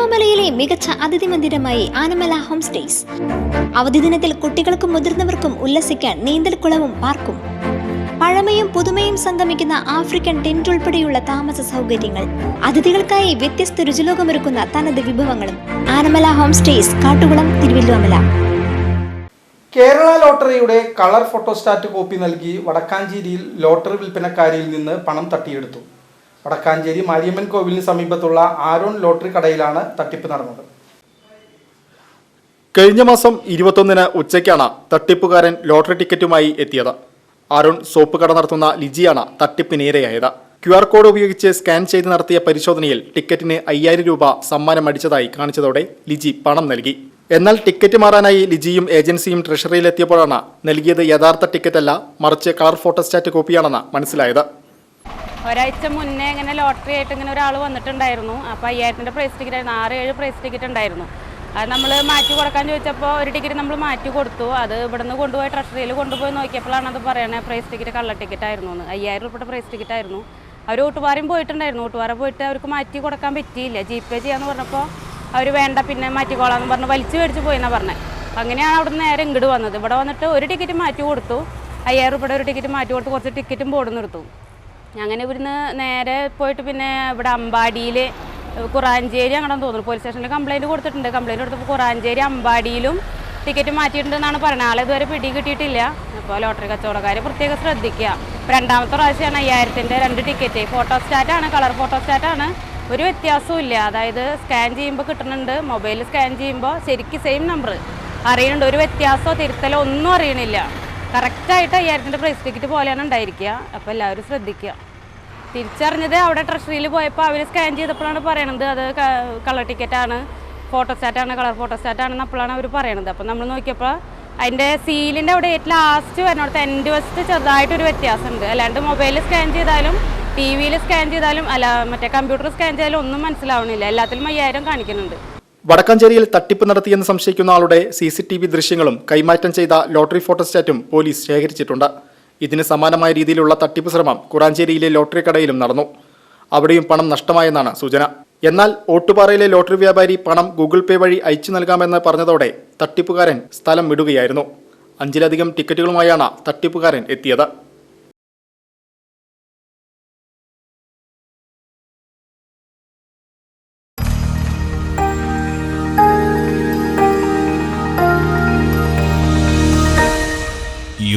തിരുവല്ലോമലയിലെ മികച്ച അതിഥി മന്ദിരമായി Anamala home stays. അവധി ദിനത്തിൽ കുട്ടികൾക്കും മുതിർന്നവർക്കും ഉല്ലസിക്കാൻ നീന്തൽക്കുളവും പാർക്കും. പഴമയും പുതുമയും സംഗമിക്കുന്ന ആഫ്രിക്കൻ ടെന്റ് ഉൾപ്പെടെയുള്ള താമസ സൗകര്യങ്ങൾ. അതിഥികൾക്കായി വ്യത്യസ്ത രുചിലോകമൊരുക്കുന്ന തനത് വിഭവങ്ങളും. ആനമല ഹോം സ്റ്റേസ് കാട്ടുകുളം തിരുവല്ലോമല കേരള ലോട്ടറിയുടെ കളർ ഫോട്ടോസ്റ്റാറ്റ് കോപ്പി നൽകി വടക്കാഞ്ചേരിയിൽ ലോട്ടറി വിൽപ്പനക്കാരിയിൽ നിന്ന് പണം തട്ടിയെടുത്തു. വടക്കാഞ്ചേരി മാരിയമ്മൻ കോവിലിന് സമീപത്തുള്ള ആരോൺ ലോട്ടറി കടയിലാണ് തട്ടിപ്പ് നടന്നത്. കഴിഞ്ഞ മാസം ഇരുപത്തൊന്നിന് ഉച്ചയ്ക്കാണ് തട്ടിപ്പുകാരൻ ലോട്ടറി ടിക്കറ്റുമായി എത്തിയത്. അരുൺ സോപ്പ് കട നടത്തുന്ന ലിജിയാണ് തട്ടിപ്പിനിരയായത്. ക്യു ആർ കോഡ് ഉപയോഗിച്ച് സ്കാൻ ചെയ്ത് നടത്തിയ പരിശോധനയിൽ ടിക്കറ്റിന് അയ്യായിരം രൂപ സമ്മാനം അടിച്ചതായി കാണിച്ചതോടെ ലിജി പണം നൽകി. എന്നാൽ ടിക്കറ്റ് മാറാനായി ലിജിയും ഏജൻസിയും ട്രഷറിയിലെത്തിയപ്പോഴാണ് നൽകിയത് യഥാർത്ഥ ടിക്കറ്റല്ല മറിച്ച് കളർ ഫോട്ടോസ്റ്റാറ്റ് കോപ്പിയാണെന്ന് മനസ്സിലായത്. ഒരാഴ്ച മുന്നേ ഇങ്ങനെ ലോട്ടറി ആയിട്ട് ഇങ്ങനെ ഒരാൾ വന്നിട്ടുണ്ടായിരുന്നു. അപ്പോൾ അയ്യായിരത്തിന്റെ പ്രൈസ് ടിക്കറ്റ് ആയിരുന്നു. ആറ് ഏഴ് പ്രൈസ് ടിക്കറ്റ് ഉണ്ടായിരുന്നു. അത് നമ്മൾ മാറ്റി കൊടുക്കാൻ ചോദിച്ചപ്പോൾ ഒരു ടിക്കറ്റ് നമ്മൾ മാറ്റി കൊടുത്തു. അത് ഇവിടുന്ന് കൊണ്ടുപോയി ട്രഷറിയിൽ കൊണ്ടുപോയി നോക്കിയപ്പോഴാണ് അത് പറയണേ പ്രൈസ് ടിക്കറ്റ് കള്ള ടിക്കറ്റ് ആയിരുന്നു എന്ന്. അയ്യായിരം രൂപയുടെ പ്രൈസ് ടിക്കറ്റ് ആയിരുന്നു. അവർ ഊട്ടുപാറയും പോയിട്ടുണ്ടായിരുന്നു. ഊട്ടുപാറ പോയിട്ട് അവർക്ക് മാറ്റി കൊടുക്കാൻ പറ്റിയില്ല. ജി പേ ചെയ്യാന്ന് പറഞ്ഞപ്പോൾ അവർ വേണ്ട പിന്നെ മാറ്റിക്കോളാന്ന് പറഞ്ഞ് വലിച്ചു മേടിച്ച് പോയെന്നാണ് പറഞ്ഞത് അങ്ങനെയാണ് അവിടെ നിന്ന് നേരെ ഇങ്ങോട്ട് വന്നത്. ഇവിടെ വന്നിട്ട് ഒരു ടിക്കറ്റ് മാറ്റി കൊടുത്തു. അയ്യായിരം രൂപയുടെ ഒരു ടിക്കറ്റ് മാറ്റി കൊടുത്ത്. കുറച്ച് ടിക്കറ്റും ബോർഡ് നിർത്തും. അങ്ങനെ ഇവിടുന്ന് നേരെ പോയിട്ട് പിന്നെ ഇവിടെ അമ്പാടിയിൽ കുറാഞ്ചേരി അങ്ങനെ തോന്നുന്നു. പോലീസ് സ്റ്റേഷനിൽ കംപ്ലൈന്റ് കൊടുത്തിട്ടുണ്ട്. കംപ്ലൈന്റ് കൊടുത്തപ്പോൾ കുറാഞ്ചേരി അമ്പാടിയിലും ടിക്കറ്റ് മാറ്റിയിട്ടുണ്ടെന്നാണ് പറഞ്ഞത് ആളെ ഇതുവരെ പിടി കിട്ടിയിട്ടില്ല. അപ്പോൾ ലോട്ടറി കച്ചവടക്കാർ പ്രത്യേകം ശ്രദ്ധിക്കുക. രണ്ടാമത്തെ പ്രാവശ്യമാണ് അയ്യായിരത്തിന്റെ രണ്ട് ടിക്കറ്റ് ഫോട്ടോ സ്റ്റാറ്റാണ് കളർ ഫോട്ടോ സ്റ്റാറ്റാണ് ഒരു വ്യത്യാസവും ഇല്ല. അതായത് സ്കാൻ ചെയ്യുമ്പോൾ കിട്ടുന്നുണ്ട്. മൊബൈൽ സ്കാൻ ചെയ്യുമ്പോൾ ശരിക്കും സെയിം നമ്പർ അറിയുന്നുണ്ട്. ഒരു വ്യത്യാസമോ തിരുത്തലോ ഒന്നും അറിയണില്ല. കറക്റ്റായിട്ട് അയ്യായിരത്തിന്റെ പ്രൈസ് ടിക്കറ്റ് പോലെയാണ് ഉണ്ടായിരിക്കുക. അപ്പോൾ എല്ലാവരും ശ്രദ്ധിക്കുക. തിരിച്ചറിഞ്ഞത് അവിടെ ട്രഷറിയിൽ പോയപ്പോൾ അവർ സ്കാൻ ചെയ്തപ്പോഴാണ് പറയണത്. അത് കളർ ടിക്കറ്റാണ് ഫോട്ടോസ്റ്റാറ്റാണ് കളർ ഫോട്ടോസ്റ്റാറ്റാണെന്ന് അപ്പോഴാണ് അവർ പറയണത്. അപ്പോൾ നമ്മൾ നോക്കിയപ്പോൾ അതിന്റെ സീലിന്റെ അവിടെ ഏറ്റവും ലാസ്റ്റ് വരുന്നിടത്ത് എൻഡ് വശത്ത് ചെറുതായിട്ടൊരു വ്യത്യാസമുണ്ട്. അല്ലാണ്ട് മൊബൈലിൽ സ്കാൻ ചെയ്താലും ടി വിയിൽ സ്കാൻ ചെയ്താലും അല്ല മറ്റേ കമ്പ്യൂട്ടർ സ്കാൻ ചെയ്താലും ഒന്നും മനസ്സിലാവണില്ല. എല്ലാത്തിലും അയ്യായിരം കാണിക്കുന്നുണ്ട്. വടക്കാഞ്ചേരിയിൽ തട്ടിപ്പ് നടത്തിയെന്ന് സംശയിക്കുന്ന ആളുടെ സി സി ടി വി ദൃശ്യങ്ങളും കൈമാറ്റം ചെയ്ത ലോട്ടറി ഫോട്ടോസ്റ്റാറ്റും പോലീസ് ശേഖരിച്ചിട്ടുണ്ട്. ഇതിന് സമാനമായ രീതിയിലുള്ള തട്ടിപ്പ് ശ്രമം കുറാഞ്ചേരിയിലെ ലോട്ടറി കടയിലും നടന്നു. അവിടെയും പണം നഷ്ടമായെന്നാണ് സൂചന. എന്നാൽ ഓട്ടുപാറയിലെ ലോട്ടറി വ്യാപാരി പണം ഗൂഗിൾ പേ വഴി അയച്ചു നൽകാമെന്ന് പറഞ്ഞതോടെ തട്ടിപ്പുകാരൻ സ്ഥലം വിടുകയായിരുന്നു. അഞ്ചിലധികം ടിക്കറ്റുകളുമായാണ് തട്ടിപ്പുകാരൻ എത്തിയത്.